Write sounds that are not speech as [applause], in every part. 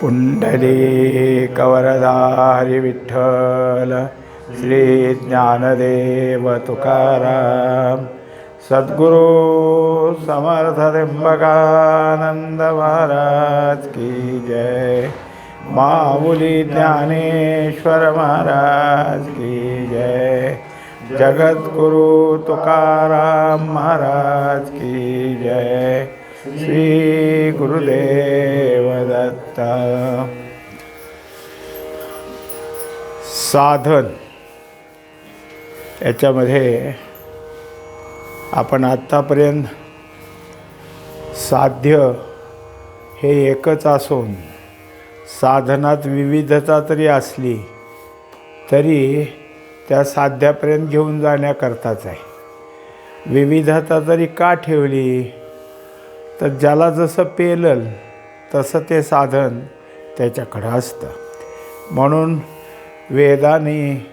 पुंडली कवरधारी विठ्ठल श्री ज्ञानदेव तुकाराम सद्गुरु समर्थ त्र्यंबकानंद महाराज की जय। माऊली ज्ञानेश्वर महाराज की जय। जगद्गुरु तुकाराम महाराज की जय। श्री गुरुदेव दत्त साधन. याच्यामध्ये आपण आत्तापर्यंत साध्य हे एकच असून साधनात विविधता तरी असली तरी त्या साध्यापर्यंत घेऊन जाण्याकरताच आहे. विविधता तरी का ठेवली? तर ज्याला जसं पेलल तसं ते साधन त्याच्याकडं असतं. म्हणून वेदाने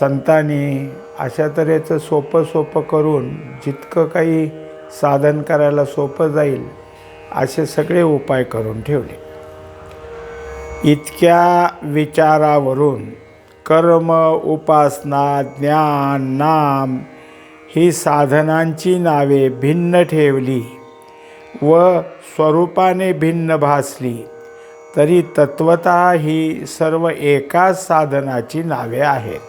संतांनी अशा तऱ्हेचं सोपं सोपं करून जितकं काही साधन करायला सोपं जाईल असे सगळे उपाय करून ठेवले. इतक्या विचारावरून कर्म उपासना ज्ञान नाम ही साधनांची नावे भिन्न ठेवली. व स्वरूपाने भिन्न भासली तरी तत्वत ही सर्व एकाच साधनाची नावे आहेत.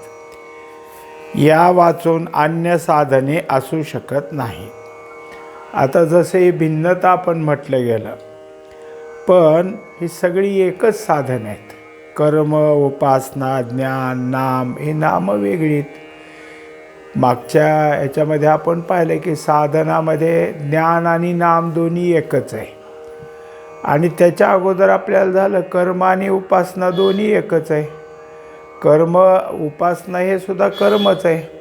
या वाचून अन्य साधने असू शकत नाही. आता जसे भिन्नता आपण म्हटलं गेलं पण ही सगळी एकच साधन आहेत. कर्म उपासना ज्ञान नाम ही नामं वेगळीत. मागच्या याच्यामध्ये आपण पाहिलं की साधनामध्ये ज्ञान आणि नाम दोन्ही एकच आहे. आणि त्याच्या अगोदर आपल्याला झालं कर्म आणि उपासना दोन्ही एकच आहे. कर्म उपासना हे सुद्धा कर्मच आहे.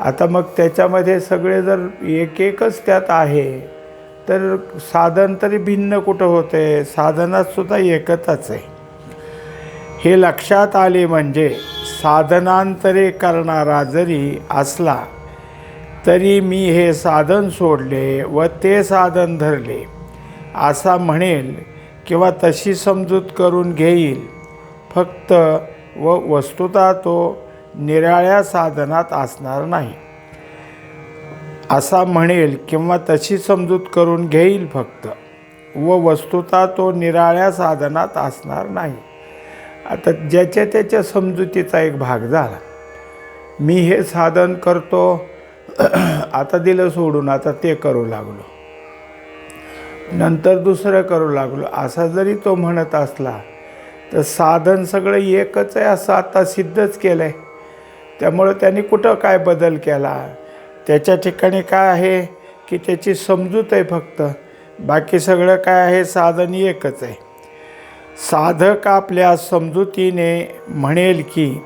आता मग त्याच्यामध्ये सगळे जर एक एकच त्यात आहे तर साधन तरी भिन्न कुठं होते? साधनात सुद्धा एकतच आहे. हे लक्षात आले म्हणजे साधनांतरे करणारा जरी असला तरी मी हे साधन सोडले व ते साधन धरले. असा म्हणेल किंवा तशी समजूत करून घेईल. फक्त व वस्तुता तो निराळ्या साधनात असणार नाही. असा म्हणेल किंवा तशी समजूत करून घेईल फक्त व वस्तुता तो निराळ्या साधनात असणार नाही. आता ज्याच्या त्याच्या समजुतीचा एक भाग झाला. मी हे साधन करतो [clears throat] आता दिलं सोडून आता ते करू लागलो. नंतर दुसरं करू लागलो. असा जरी तो म्हणत असला तर साधन सगळं एकच आहे असं आता सिद्धच केलं आहे त्यामुळं त्याने कुठं काय बदल केला? त्याच्या ठिकाणी काय आहे की त्याची समजूत आहे फक्त. बाकी सगळं काय आहे? साधन एकच आहे. साधक आपल्या समजुतीने म्हणेल की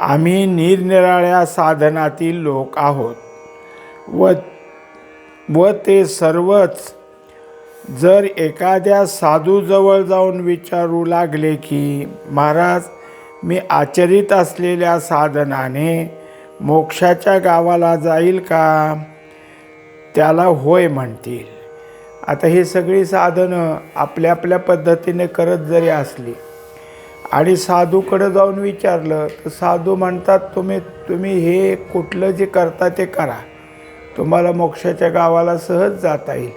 आम्ही निरनिराळ्या साधनातील लोक आहोत. व व ते सर्वच जर एखाद्या साधूजवळ जाऊन विचारू लागले की महाराज मी आचरित असलेल्या साधनाने मोक्षाच्या गावाला जाईल का? त्याला होय म्हणतील. आता ही सगळी साधनं आपल्या आपल्या पद्धतीने करत जरी असली आणि साधूकडं जाऊन विचारलं तर साधू म्हणतात तुम्ही तुम्ही हे कुठलं जे करता ते करा. तुम्हाला मोक्षाच्या गावाला सहज जाता येईल.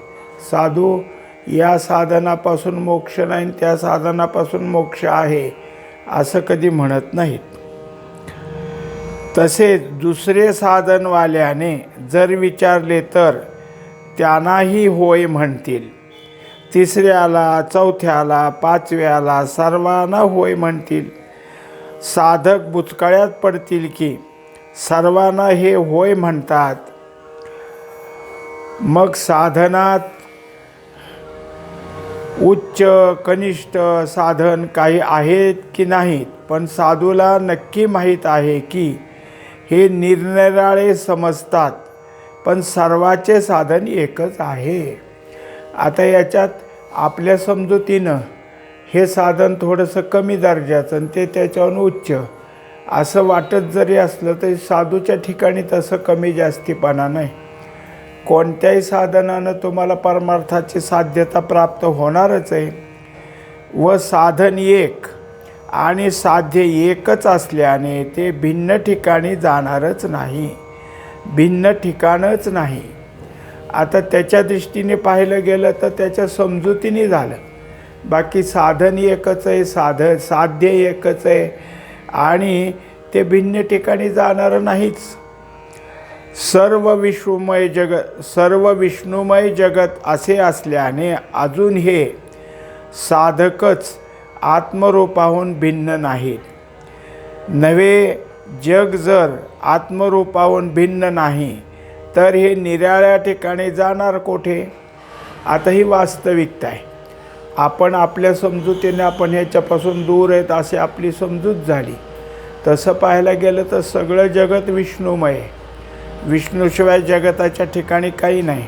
साधू या साधनापासून मोक्ष नाही त्या साधनापासून मोक्ष आहे असं कधी म्हणत नाहीत. तसेच दुसरे साधनवाल्याने जर विचारले तर त्यांनाही होय म्हणतील. तिसऱ्याला चौथ्याला पाचव्याला सर्वांना होय म्हणतील. साधक बुचकळ्यात पडतील की सर्वांना हे होय म्हणतात. मग साधनात उच्च कनिष्ठ साधन काही आहेत की नाहीत? पण साधूला नक्की माहीत आहे की हे निरनिराळे समजतात. पण सर्वाचे साधन एकच आहे. आता याच्यात आपल्या समजुतीनं हे साधन थोडंसं कमी दर्जाचं आणि ते त्याच्याहून उच्च. असं वाटत जरी असलं तरी साधूच्या ठिकाणी तसं कमी जास्तीपणा नाही. कोणत्याही साधनानं तुम्हाला परमार्थाची साध्यता प्राप्त होणारच आहे. व साधन एक आणि साध्य एकच असल्याने ते भिन्न ठिकाणी जाणारच नाही. भिन्न ठिकाणच नाही. आता त्याच्या दृष्टीने पाहिलं गेलं तर त्याच्या समजुतीने झालं. बाकी साधन एकच आहे साध साध्य एकच आहे आणि ते भिन्न ठिकाणी जाणारं नाहीच. सर्व विष्णुमय जगत सर्व विष्णुमय जगत असे असल्याने अजून हे साधकच आत्मरूपाहून भिन्न नाहीत. नवे जग जर आत्मरूपाहून भिन्न नाही तर हे निराळ्या ठिकाणी जाणार कोठे? आता ही वास्तविकता आहे. आपण आपल्या समजुतीने आपण ह्याच्यापासून दूर आहेत असे आपली समजूत झाली. तसं पाहायला गेलं तर सगळं जगत विष्णुमय विष्णूशिवाय जगताच्या ठिकाणी काही नाही.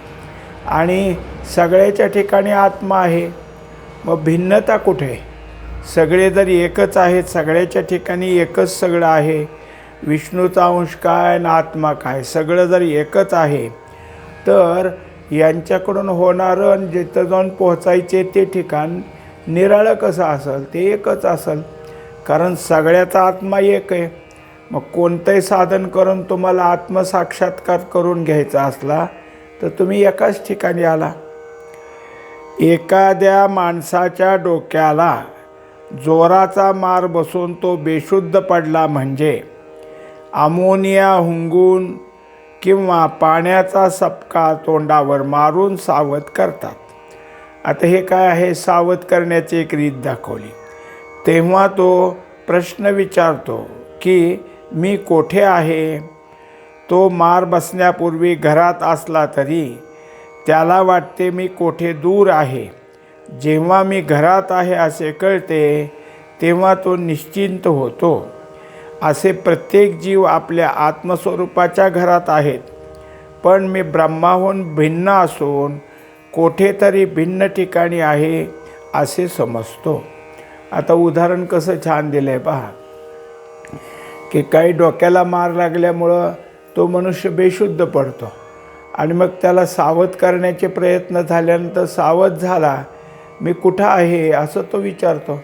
आणि सगळ्याच्या ठिकाणी आत्मा आहे. मग भिन्नता कुठे? सगळे जर एकच आहेत सगळ्याच्या ठिकाणी एकच सगळं आहे विष्णूचा अंश काय आणि आत्मा काय? सगळं जर एकच आहे तर यांच्याकडून होणारं आणि जिथं जाऊन पोहोचायचे ते ठिकाण निराळं कसं असेल? ते एकच असेल. कारण सगळ्याचा आत्मा एक आहे. मग कोणतंही साधन करून तुम्हाला आत्मसाक्षात्कार करून घ्यायचा असला तर तुम्ही एकाच ठिकाणी आला. एखाद्या माणसाच्या डोक्याला जोराचा मार बसून तो बेशुद्ध पडला म्हणजे अमोनिया हुंगून किंवा पाण्याचा सपका तोंडावर मारून सावध करतात. आता हे काय आहे? सावध करण्याची एक रीत दाखवली. तेव्हा तो प्रश्न विचारतो की मी कोठे आहे? तो मार बसण्यापूर्वी घरात असला तरी त्याला वाटते मी कोठे दूर आहे. जेव्हा मी घरात आहे असे कळते तेव्हा तो निश्चिंत होतो. असे प्रत्येक जीव आपल्या आत्मस्वरूपाच्या घरात आहेत. पण मी ब्रह्माहून भिन्न असून कोठेतरी भिन्न ठिकाणी आहे असे समजतो. आता उदाहरण कसं छान दिलं आहे पहा. की काही डोक्याला मार लागल्यामुळं तो मनुष्य बेशुद्ध पडतो. आणि मग त्याला सावध करण्याचे प्रयत्न झाल्यानंतर सावध झाला मी कुठं आहे असं तो विचारतो.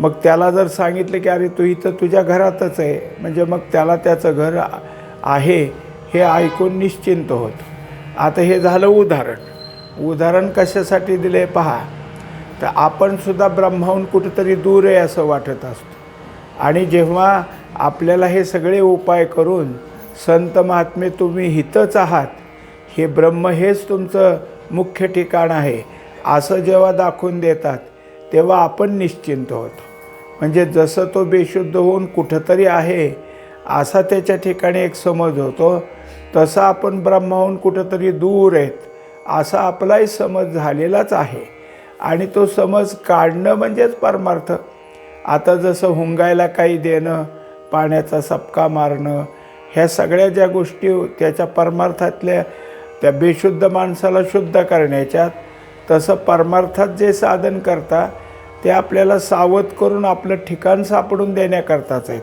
मग त्याला जर सांगितलं की अरे तू इथं तुझ्या घरातच आहे म्हणजे मग त्याला त्याचं घर आहे हे ऐकून निश्चिंत होत. आता हे झालं उदाहरण. उदाहरण कशासाठी दिले पहा. तर आपणसुद्धा ब्रह्माहून कुठंतरी दूर आहे असं वाटत असतो. आणि जेव्हा आपल्याला हे सगळे उपाय करून संत महात्मे तुम्ही हितच आहात हे ब्रह्म हेच तुमचं मुख्य ठिकाण आहे असं जेव्हा दाखवून देतात तेव्हा आपण निश्चिंत होतो. म्हणजे जसं तो बेशुद्ध होऊन कुठंतरी आहे असा त्याच्या ठिकाणी एक समज होतो. तसा आपण ब्रह्माहून कुठंतरी दूर आहेत असा आपलाही समज झालेलाच आहे. आणि तो समज काढणं म्हणजेच परमार्थ. आता जसं हुंगायला काही देणं पाण्याचा सपका मारणं ह्या सगळ्या ज्या गोष्टी त्याच्या परमार्थातल्या त्या बेशुद्ध माणसाला शुद्ध करण्याच्यात तसं परमार्थात जे साधन करता ते आपल्याला सावध करून आपलं ठिकाण सापडून देण्याकरताच आहेत.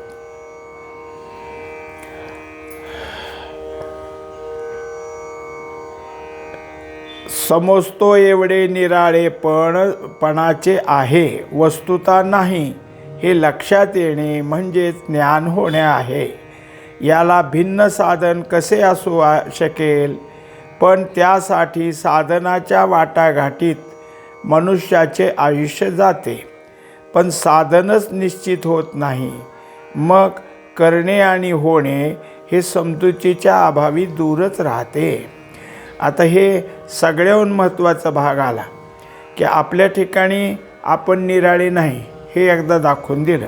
समजतो एवढे निराळेपण पणाचे आहे वस्तुता नाही हे लक्षात येणे म्हणजेच ज्ञान होणे आहे. याला भिन्न साधन कसे असू शकेल? पण त्यासाठी साधनाच्या वाटाघाटीत मनुष्याचे आयुष्य जाते. पण साधनच निश्चित होत नाही. मग करणे आणि होणे हे समजुतीच्या अभावी दूरच राहते. आता हे सगळ्याहून महत्त्वाचा भाग आला की आपल्या ठिकाणी आपण निराळे नाही हे एकदा दाखवून दिलं.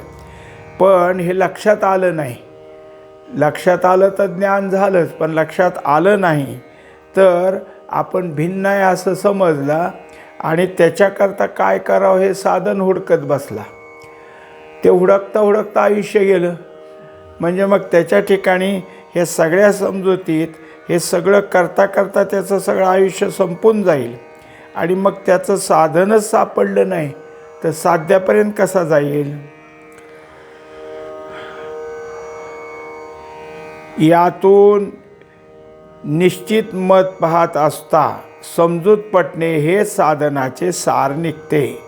पण हे लक्षात आलं नाही. लक्षात आलं तर ज्ञान झालंच पण लक्षात आलं नाही तर आपण भिन्न आहे असं समजलं आणि त्याच्याकरता काय करावं हे साधन हुडकत बसला. ते हुडकता हुडकता आयुष्य गेलं. म्हणजे मग त्याच्या ठिकाणी हे सगळ्या समजुतीत हे सगळं करता करता त्याचं सगळं आयुष्य संपून जाईल. आणि मग त्याचं साधनच सापडलं नाही तर साध्यापर्यंत कसा जाईल? यातून निश्चित मत पाहत असता समजूत पटणे हे साधनाचे सार निघते.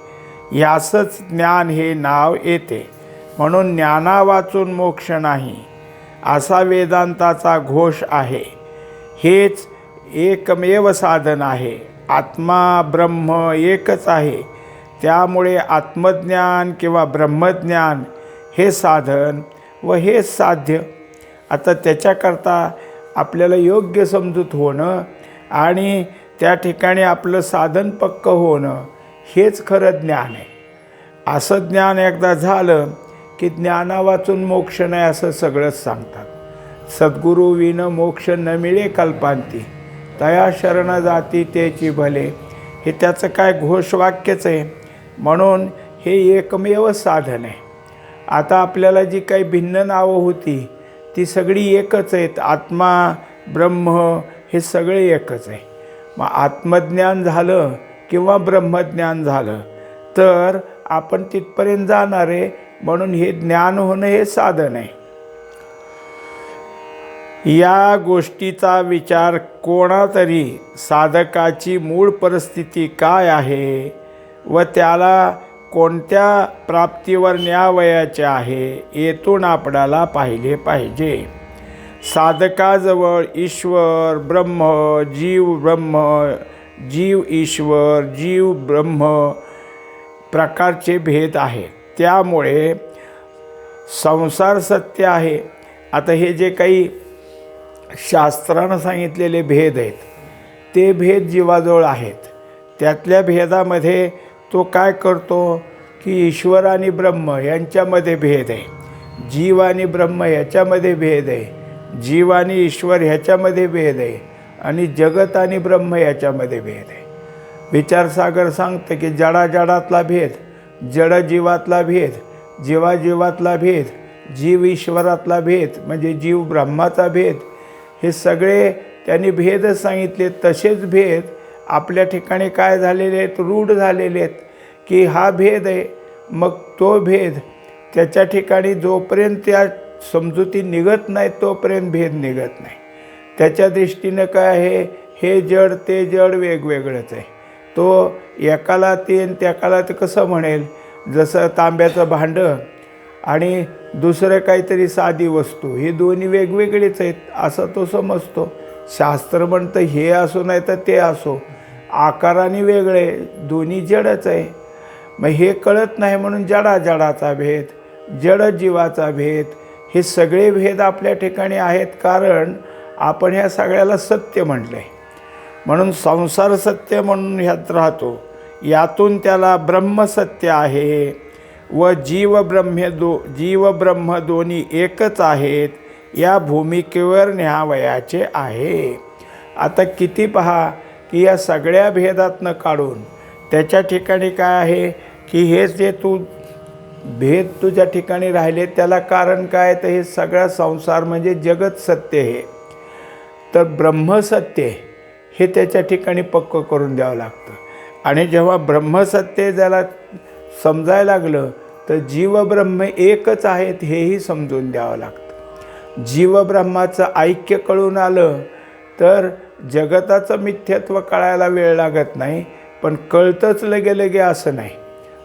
यासच ज्ञान हे नाव येते. म्हणून ज्ञाना वाचून मोक्ष नाही. असा वेदांताचा घोष आहे. हेच एकमेव साधन आहे. आत्मा ब्रह्म एकच आहे. त्यामुळे आत्मज्ञान किंवा ब्रह्मज्ञान हे साधन व हेच साध्य. आता त्याच्याकरता आपल्याला योग्य समजूत होणं आणि त्या ठिकाणी आपलं साधन पक्क होणं हेच खरं ज्ञान आहे. असं ज्ञान एकदा झालं की ज्ञाना वाचून मोक्ष नाही असं सगळंच सांगतात. सद्गुरू विन मोक्ष न मिळे कल्पांती. तया शरण जाती तेची भले. हे त्याचं काय घोषवाक्यच आहे? म्हणून हे एकमेव साधन आहे. आता आपल्याला जी काही भिन्न नावं होती ती सगळी एकच आहेत. आत्मा ब्रह्म हे सगळे एकच आहे. मग आत्मज्ञान झालं किंवा ब्रह्मज्ञान झालं तर आपण तिथपर्यंत जाणार आहे म्हणून हे ज्ञान होणं हे साधन आहे. या गोष्टीचा विचार कोणातरी साधकाची मूळ परिस्थिती काय आहे व त्याला कोणत्या प्राप्तीवर न्यावयाचे आहे येथून आपणाला पाहिले पाहिजे. साधकाजवळ ईश्वर ब्रह्म जीव ब्रह्म जीव ईश्वर जीव ब्रह्म प्रकारचे भेद आहे. त्यामुळे संसार सत्य आहे. आता हे जे काही शास्त्रानं सांगितलेले भेद आहेत ते भेद जीवाजवळ आहेत. त्यातल्या भेदामध्ये तो काय करतो की ईश्वर आणि ब्रह्म यांच्यामध्ये भेद आहे. जीव आणि ब्रह्म याच्यामध्ये भेद आहे. जीव आणि ईश्वर ह्याच्यामध्ये भेद आहे आणि जगत आणि ब्रह्म याच्यामध्ये भेद आहे. विचारसागर सांगतं की जडाजडातला भेद जड जीवातला भेद जीवाजीवातला भेद जीव ईश्वरातला भेद म्हणजे जीव ब्रह्माचा भेद हे सगळे त्यांनी भेद सांगितले. तसेच भेद आपल्या ठिकाणी काय झालेले आहेत? रूढ झालेले आहेत की हा भेद आहे मग तो भेद त्याच्या ठिकाणी जोपर्यंत त्या समजुती निघत नाही तोपर्यंत भेद निघत नाही. त्याच्या दृष्टीनं काय आहे? हे जड ते जड वेगवेगळंच आहे. तो एकाला ते त्याकाला ते कसं म्हणेल? जसं तांब्याचं भांडं आणि दुसरं काहीतरी साधी वस्तू हे दोन्ही वेगवेगळेच आहेत असं तो समजतो. शास्त्र म्हणतं हे असो नाही तर ते असो. आकाराने वेगळे दोन्ही जडच आहे. मग हे कळत नाही म्हणून जडा जडाचा भेद जड जीवाचा भेद हे सगळे भेद आपल्या ठिकाणी आहेत कारण आपण ह्या सगळ्याला सत्य म्हटलं आहे म्हणून संसार सत्य म्हणून ह्यात राहतो. यातून त्याला ब्रह्मसत्य आहे. व जीव ब्रह्म दो जीव ब्रह्म दोन्ही एकच आहेत. या भूमिकेवर न्यावयाचे आहे. आता किती पहा की या सगळ्या भेदातनं काढून त्याच्या ठिकाणी काय आहे की हे जे तू भेद तुझ्या ठिकाणी राहिले त्याला कारण काय? तर हे सगळा संसार म्हणजे जगत सत्य हे तर ब्रह्मसत्य हे त्याच्या ठिकाणी पक्क करून द्यावं लागतं. आणि जेव्हा ब्रह्मसत्य ज्याला समजायला लागलं तर जीवब्रह्म एकच आहेत हेही समजून द्यावं लागतं. जीवब्रह्माचं ऐक्य कळून आलं तर जगताचं मिथ्यत्व कळायला वेळ लागत नाही पण कळतंच लगे लगे असं नाही.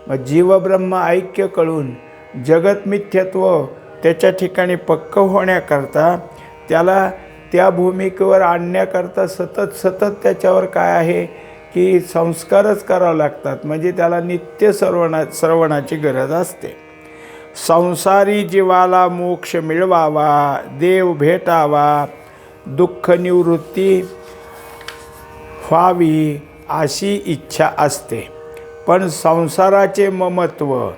मग जीवब्रह्म ऐक्य कळून जगत मिथ्यत्व त्याच्या ठिकाणी पक्क होण्याकरता त्याला त्या भूमिकेवर आणण्याकरता सतत सतत त्याच्यावर काय आहे की संस्कारच करावे लागतात. म्हणजे त्याला नित्य सर्वणा श्रवणाची गरज असते. संसारी जीवाला मोक्ष मिळवावा देव भेटावा दुःख निवृत्ती व्हावी अशी इच्छा असते. पण संसाराचे ममत्व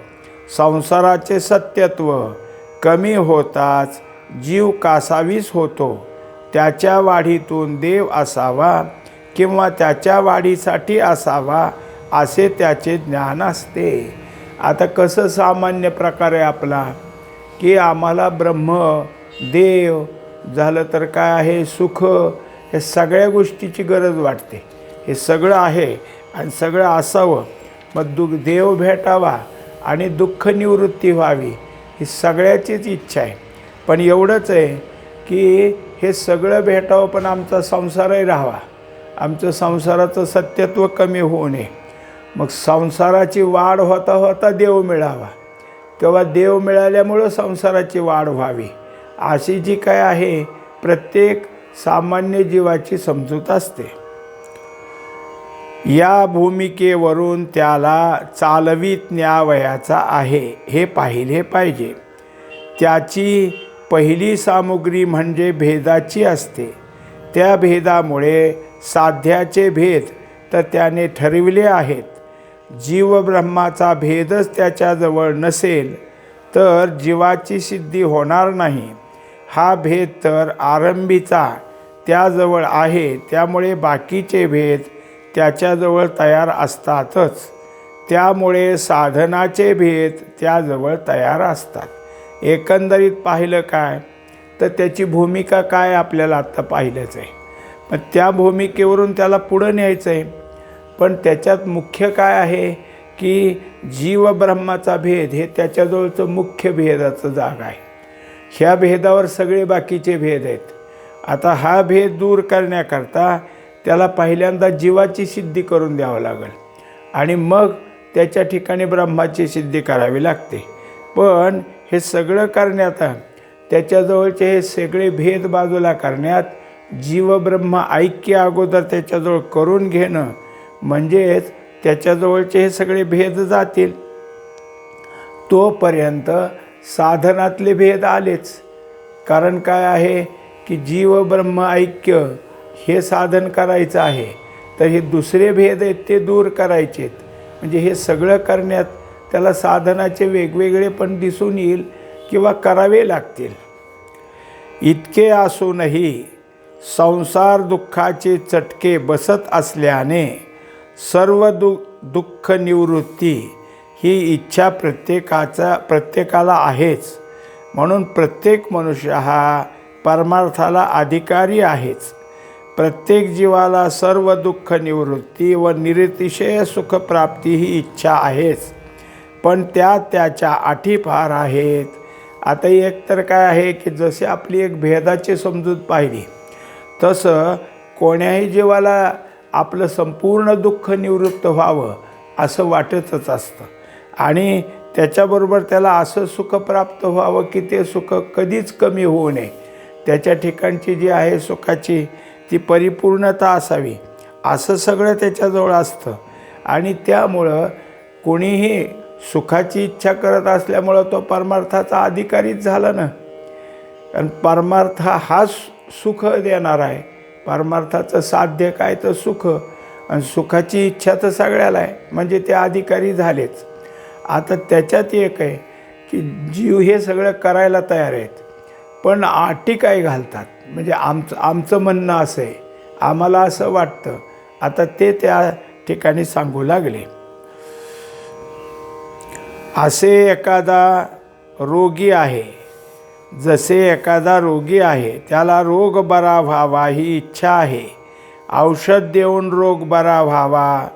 संसाराचे सत्यत्व कमी होताच जीव कासावीस होतो. त्याच्या वाढीतून देव असावा किंवा त्याच्या वाढीसाठी असावा असे त्याचे ज्ञान असते. आता कसं सामान्य प्रकार आहे आपला की आम्हाला ब्रह्म देव झालं तर काय आहे सुख हे सगळ्या गोष्टीची गरज वाटते. हे सगळं आहे आणि सगळं असावं. मग दु देव भेटावा आणि दुःख निवृत्ती व्हावी ही सगळ्याचीच इच्छा आहे. पण एवढंच आहे की हे सगळं भेटावं पण आमचा संसारही राहावा. आमचं संसाराचं सत्यत्व कमी होऊ नये. मग संसाराची वाढ होता होता देव मिळावा. तेव्हा देव मिळाल्यामुळं संसाराची वाढ व्हावी. अशी जी काय आहे प्रत्येक सामान्य जीवाची समजूत असते. या भूमिकेवरून त्याला चालवीत न्यावयाचा आहे हे पाहिले पाहिजे. त्याची पहिली सामुग्री म्हणजे भेदाची असते. त्या भेदामुळे साध्याचे भेद तर त्याने ठरविले आहेत. जीवब्रह्माचा भेदच त्याच्याजवळ नसेल तर जीवाची सिद्धी होणार नाही. हा भेद तर आरंभीचा त्याजवळ आहे त्यामुळे बाकीचे भेद त्याच्याजवळ तयार असतातच. त्यामुळे साधनाचे भेद त्याजवळ तयार असतात. एकंदरीत पाहिलं काय? तर त्याची भूमिका काय आपल्याला आत्ता पाहिलंच आहे. पण त्या भूमिकेवरून त्याला पुढं न्यायचं आहे. पण त्याच्यात मुख्य काय आहे? की जीवब्रह्माचा भेद हे त्याच्याजवळचं मुख्य भेदाचं जाग आहे. ह्या भेदावर सगळे बाकीचे भेद आहेत. आता हा भेद दूर करण्याकरता त्याला पहिल्यांदा जीवाची सिद्धी करून द्यावं लागेल. आणि मग त्याच्या ठिकाणी ब्रह्माची सिद्धी करावी लागते. पण हे सगळं करण्यात त्याच्याजवळचे हे सगळे भेद बाजूला करण्यात जीवब्रह्म ऐक्य अगोदर त्याच्याजवळ करून घेणं म्हणजेच त्याच्याजवळचे हे सगळे भेद जातील. तोपर्यंत साधनातले भेद आलेच. कारण काय आहे की जीव ब्रह्म ऐक्य हे साधन करायचं आहे तर हे दुसरे भेद आहेत ते दूर करायचेत. म्हणजे हे सगळं करण्यात त्याला साधनाचे वेगवेगळे पण दिसून येईल किंवा करावे लागतील. इतके असूनही संसार दुःखाचे चटके बसत असल्याने सर्व दु दुःख निवृत्ती ही इच्छा प्रत्येकाचा प्रत्येकाला आहेच. म्हणून प्रत्येक मनुष्य हा परमार्थाला अधिकारी आहेच. प्रत्येक जीवाला सर्व दुःख निवृत्ती व निरतिशय सुखप्राप्ती ही इच्छा आहेच. पण त्या त्याच्या आठी फार आहेत. आता एक तर काय आहे की जसे आपली एक भेदाची समजूत पाहिली तसं कोण्याही जीवाला आपलं संपूर्ण दुःख निवृत्त व्हावं असं वाटतच असतं. आणि त्याच्याबरोबर त्याला असं सुख प्राप्त व्हावं की ते सुख कधीच कमी होऊ नये. त्याच्या ठिकाणची जी आहे सुखाची ती परिपूर्णता असावी. असं सगळं त्याच्याजवळ असतं. आणि त्यामुळं कोणीही सुखाची इच्छा करत असल्यामुळं तो परमार्थाचा अधिकारीच झाला ना. कारण परमार्थ हा सुख देणार आहे. परमार्थाचं साध्य काय तर सुख. आणि सुखाची इच्छा तर सगळ्याला आहे. म्हणजे ते अधिकारी झालेच. आता त्याच्यात एक आहे की जीव हे सगळं करायला तयार आहेत. पण आटी काय घालतात. म्हणजे आमचं आमचं म्हणणं असं आहे. आम्हाला असं वाटतं. आता ते त्या ठिकाणी सांगू लागले. असे एखादा रोगी आहे. जसे एखादा रोगी आहे त्याला रोग बरा व्हावा ही इच्छा आहे. औषध देऊन रोग बरा व्हावा.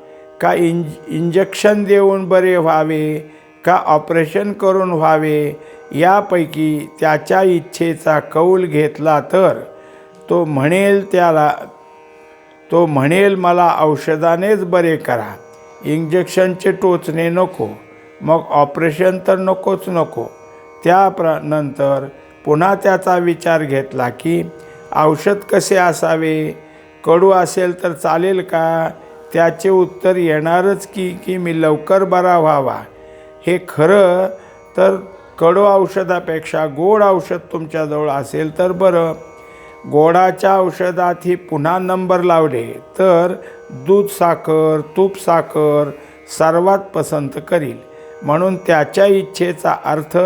का इंज इंजेक्शन देऊन बरे व्हावे? का ऑपरेशन करून व्हावे? यापैकी त्याच्या इच्छेचा कौल घेतला तर? तो म्हणेल त्याला तो म्हणेल मला औषधानेच बरे करा. इंजेक्शनचे टोचणे नको. मग ऑपरेशन तर नकोच नको. त्या प्र नंतर पुन्हा त्याचा विचार घेतला की औषध कसे असावे? कडू असेल तर चालेल का? त्याचे उत्तर येणारच की की मी लवकर बरा व्हावा. हे खरं तर कडू औषधापेक्षा गोड औषध तुमच्याजवळ असेल तर बरं. गोडाच्या औषधात ही पुन्हा नंबर लावले तर दूध साखर तूप साखर सर्वात पसंत करील. म्हणून त्याच्या इच्छेचा अर्थ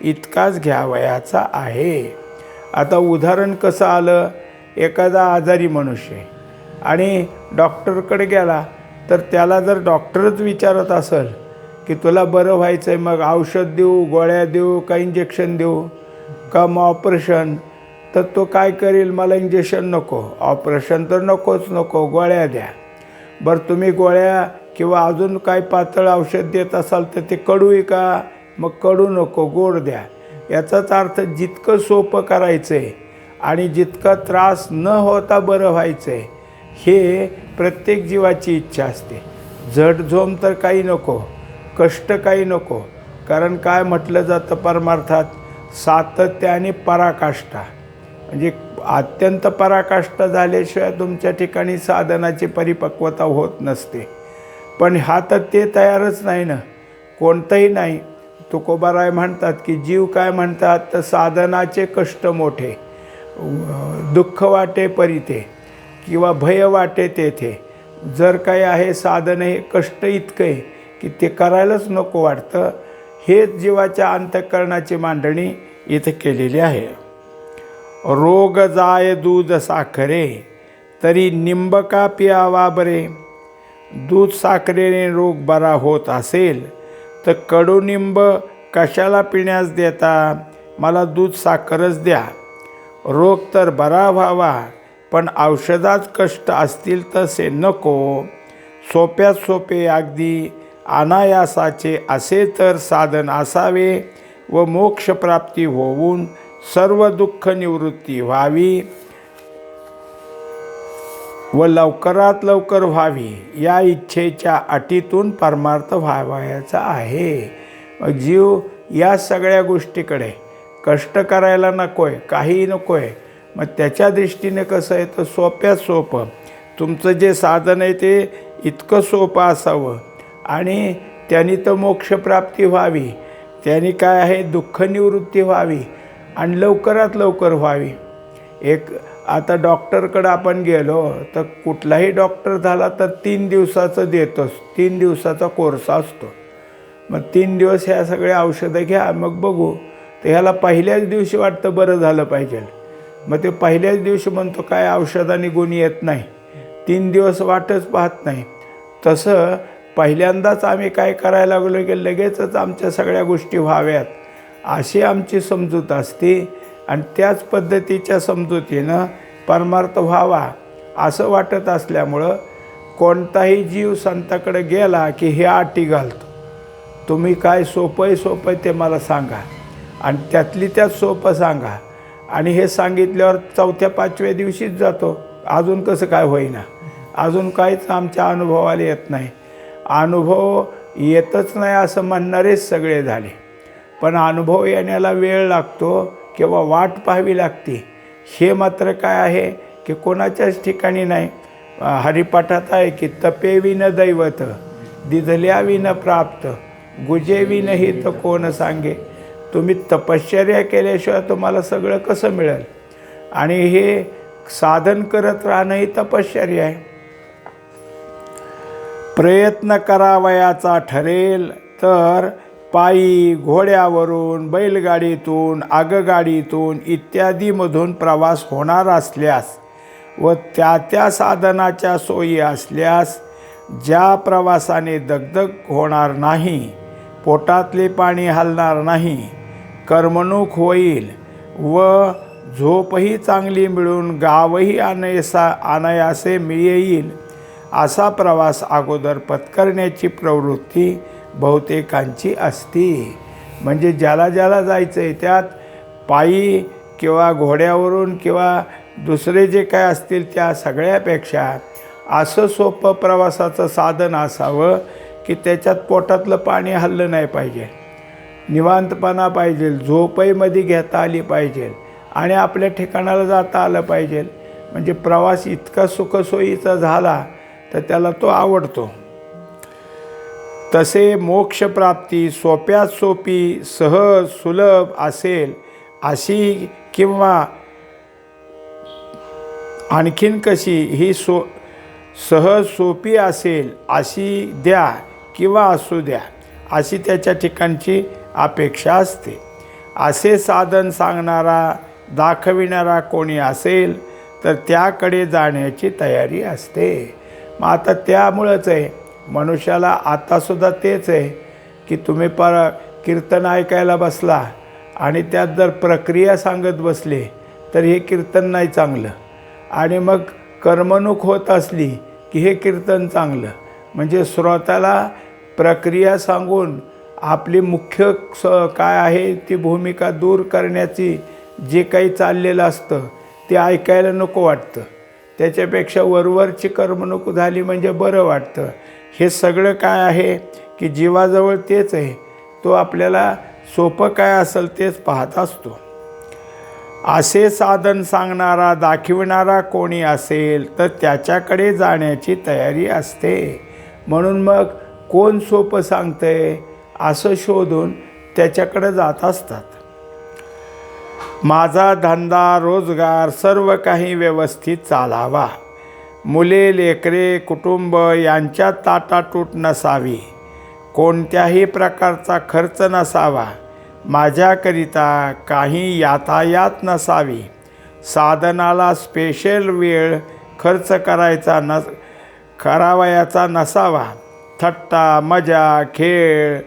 इतकाच घ्यावयाचा आहे. आता उदाहरण कसं आलं? एखादा आजारी मनुष्य आहे आणि डॉक्टरकडे गेला तर त्याला जर डॉक्टरच विचारत असेल की तुला बरं व्हायचं आहे मग औषध देऊ गोळ्या देऊ का इंजेक्शन देऊ? का मग ऑपरेशन तर तो काय करेल? मला इंजेक्शन नको. ऑपरेशन तर नकोच नको. गोळ्या द्या. बरं तुम्ही गोळ्या किंवा अजून काय पातळ औषध देत असाल तर ते कडूही का? मग कडू नको गोड द्या. याचाच अर्थ जितकं सोपं करायचं आहे आणि जितका त्रास न होता बरं व्हायचं आहे हे प्रत्येक जीवाची इच्छा असते. झटझोम तर काही नको. कष्ट काही नको. कारण काय म्हटलं जातं परमार्थात? सातत्य आणि पराकाष्ठा. म्हणजे अत्यंत पराकाष्ठा झाल्याशिवाय तुमच्या ठिकाणी साधनाची परिपक्वता होत नसते. पण हा तर ते तयारच नाही ना. कोणतंही नाही. तुकोबाराय म्हणतात की जीव काय म्हणतात? तर साधनाचे कष्ट मोठे. दुःख वाटे परिते. किंवा भय वाटे तेथे. जर काही आहे साधन हे कष्ट इतकं आहे की ते करायलाच नको वाटतं. हेच जीवाच्या अंतःकरणाची मांडणी इथे केलेली आहे. रोग जाय दूध साखरे तरी निंबका पियावा बरे. दूध साखरेने रोग बरा होत असेल तर कडुनिंब कशाला पिण्यास देता? मला दूध साखरच द्या. रोग तर बरा व्हावा पण औषधात कष्ट असतील तसे नको. सोप्यात सोपे अगदी अनायासाचे असे तर साधन असावे व मोक्षप्राप्ती होऊन सर्व दुःख निवृत्ती व्हावी व लवकरात लवकर व्हावी या इच्छेच्या अटीतून परमार्थ व्हावायचा आहे. जीव या सगळ्या गोष्टीकडे कष्ट करायला नको आहे काहीही नको आहे मग त्याच्या दृष्टीने कसं आहे? तर सोप्यात सोपं. तुमचं जे साधन आहे ते इतकं सोपं असावं आणि त्यांनी तर मोक्षप्राप्ती व्हावी. त्यांनी काय आहे? दुःख निवृत्ती व्हावी आणि लवकरात लवकर व्हावी. एक आता डॉक्टरकडं आपण गेलो तर कुठलाही डॉक्टर झाला तर तीन दिवसाचं देतोच तीन दिवसाचा कोर्स असतो. मग तीन दिवस ह्या सगळ्या औषधं घ्या मग बघू. तर ह्याला पहिल्याच दिवशी वाटतं बरं झालं पाहिजे. मग ते पहिल्याच दिवशी म्हणतो काय औषधाने गुण येत नाही. तीन दिवस वाटच पाहत नाही. तसं पहिल्यांदाच आम्ही काय करायला लागलो की लगेचच आमच्या सगळ्या गोष्टी व्हाव्यात अशी आमची समजूत असते. आणि त्याच पद्धतीच्या समजुतीनं परमार्थ व्हावा असं वाटत असल्यामुळं कोणताही जीव संताकडे गेला की हे अटी घालतो. तुम्ही काय सोपं आहे सोपं आहे ते मला सांगा. आणि त्यातली त्यात सोपं सांगा. आणि हे सांगितल्यावर चौथ्या पाचव्या दिवशीच जातो. अजून कसं काय होईना. अजून काहीच आमच्या अनुभवाला येत नाही. अनुभव येतच नाही असं म्हणणारेच सगळे झाले. पण अनुभव येण्याला वेळ लागतो किंवा वाट पाहावी लागते. हे मात्र काय आहे की कोणाच्याच ठिकाणी नाही. हरिपाठात आहे की तपे विन दैवत दिधल्या विन प्राप्त गुजेविन हित कोण सांगे. तुम्ही तपश्चर्या केल्याशिवाय तुम्हाला सगळं कसं मिळेल? आणि हे साधन करत राहणं ही तपश्चर्या आहे. प्रयत्न करावयाचा ठरेल. तर पायी घोड्यावरून बैलगाडीतून आगगाडीतून इत्यादीमधून प्रवास होणार असल्यास व त्या त्या साधनाच्या सोयी असल्यास ज्या प्रवासाने दगदग होणार नाही पोटातले पाणी हलणार नाही करमणूक होईल व झोपही चांगली मिळून गावही अनयसा अनायासे मिळेल. असा प्रवास अगोदर पत्करण्याची प्रवृत्ती बहुतेकांची असती. म्हणजे ज्याला ज्याला जायचं आहे त्यात पायी किंवा घोड्यावरून किंवा दुसरे जे काय असतील त्या सगळ्यापेक्षा असं सोपं प्रवासाचं साधन असावं की त्याच्यात पोटातलं पाणी हल्लं नाही पाहिजे. निवांतपणा पाहिजे झोपही मध्ये घेता आली पाहिजे आणि आपल्या ठिकाणाला जाता आलं पाहिजे. म्हणजे प्रवास इतका सुखसोयीचा झाला तर त्याला तो आवडतो. तसे मोक्षप्राप्ती सोप्यात सोपी सहज सुलभ असेल अशी किंवा आणखीन कशी ही सो सहज सोपी असेल अशी द्या किंवा असू द्या अशी त्याच्या ठिकाणची अपेक्षा असते. असे साधन सांगणारा दाखविणारा कोणी असेल तर त्याकडे जाण्याची तयारी असते. मग आता त्यामुळंच आहे. मनुष्याला आतासुद्धा तेच आहे की तुम्ही पर कीर्तन ऐकायला बसला आणि त्यात जर प्रक्रिया सांगत बसले तर हे कीर्तन नाही चांगलं. आणि मग करमणूक होत असली की हे कीर्तन चांगलं. म्हणजे श्रोत्याला प्रक्रिया सांगून आपली मुख्य स काय आहे ती भूमिका दूर करण्याची जे काही चाललेलं असतं ते ऐकायला नको वाटतं. त्याच्यापेक्षा वरवरची करमणूक झाली म्हणजे बरं वाटतं. हे सगळं काय आहे? की जीवाजवळ तेच आहे. तो आपल्याला सोपं काय असेल तेच पाहत असतो. असे साधन सांगणारा दाखविणारा कोणी असेल तर त्याच्याकडे जाण्याची तयारी असते. म्हणून मग कोण सोपं सांगतंय? असं शोधून त्याच्याकडे जात असतात. माझा धंदा रोजगार सर्व काही व्यवस्थित चालावा. मुले लेकरे कुटुंब यांच्यात ताटातूट नसावी. कोणत्याही प्रकारचा खर्च नसावा. माझ्याकरिता काही यातायात नसावी. साधनाला स्पेशल वेळ खर्च करायचा न करावयाचा नसावा. थट्टा मजा खेळ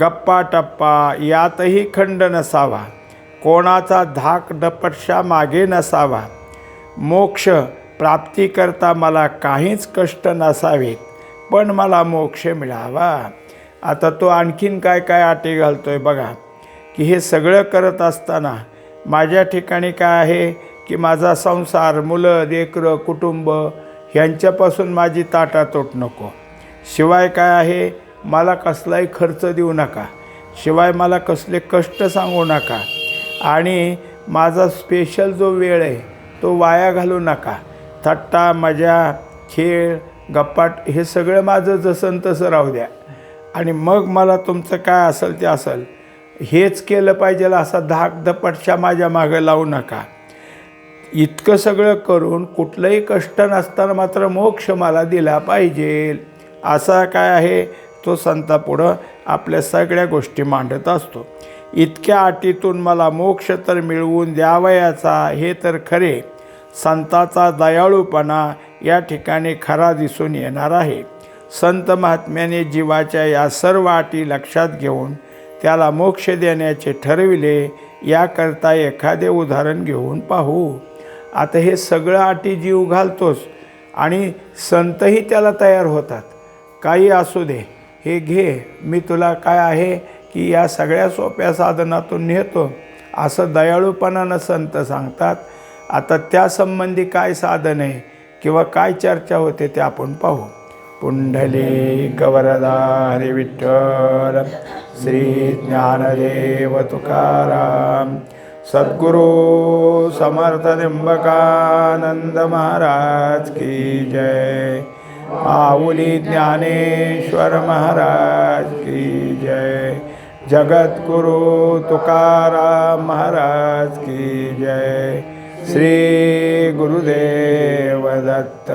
गप्पा टप्पा यातही खंड नसावा. कोणाचा धाक डपटशा मागे नसावा. मोक्ष प्राप्तीकरता मला काहीच कष्ट नसावेत पण मला मोक्ष मिळावा. आता तो आणखीन काय काय आटे आहे बघा. की हे सगळं करत असताना माझ्या ठिकाणी काय आहे? की माझा संसार मुलं लेकरं कुटुंब ह्यांच्यापासून माझी ताटातोट नको. शिवाय काय आहे? मला कसलाही खर्च देऊ नका. शिवाय मला कसले कष्ट सांगू नका. आणि माझा स्पेशल जो वेळ आहे तो वाया घालू नका. थट्टा मजा खेळ गप्पाट हे सगळं माझं जसं तसं राहू द्या. आणि मग मला तुमचं काय असेल ते असेल हेच केलं पाहिजे असा धाक धपटशा माझ्या मागं लावू नका. इतकं सगळं करून कुठलंही कष्ट नसताना मात्र मोक्ष मला दिला पाहिजे. असा काय आहे तो संतापुढं आपल्या सगळ्या गोष्टी मांडत असतो. इतक्या अटीतून मला मोक्ष तर मिळवून द्यावयाचा हे तर खरे. संताचा दयाळूपणा या ठिकाणी खरा दिसून येणार आहे. संत महात्म्याने जीवाच्या या सर्व अटी लक्षात घेऊन त्याला मोक्ष देण्याचे ठरविले याकरता एखादे उदाहरण घेऊन पाहू. आता हे सगळं अटी जीव घालतोस आणि संतही त्याला तयार होतात. काही असू दे. हे घे. मी तुला काय आहे? की या सगळ्या सोप्या साधनातून नेतो. असं दयाळूपणानं संत सांगतात. आता त्यासंबंधी काय साधन आहे किंवा काय चर्चा होते ते आपण पाहू. पुंडली गवरदा हरे विठ्ठल श्री ज्ञानदेव तुकाराम सद्गुरु समर्थ निंबकानंद महाराज की जय. माऊली ज्ञानेश्वर महाराज की जय. जगद्गुरु तुकाराम महाराज की जय। श्री गुरुदेव दत्त।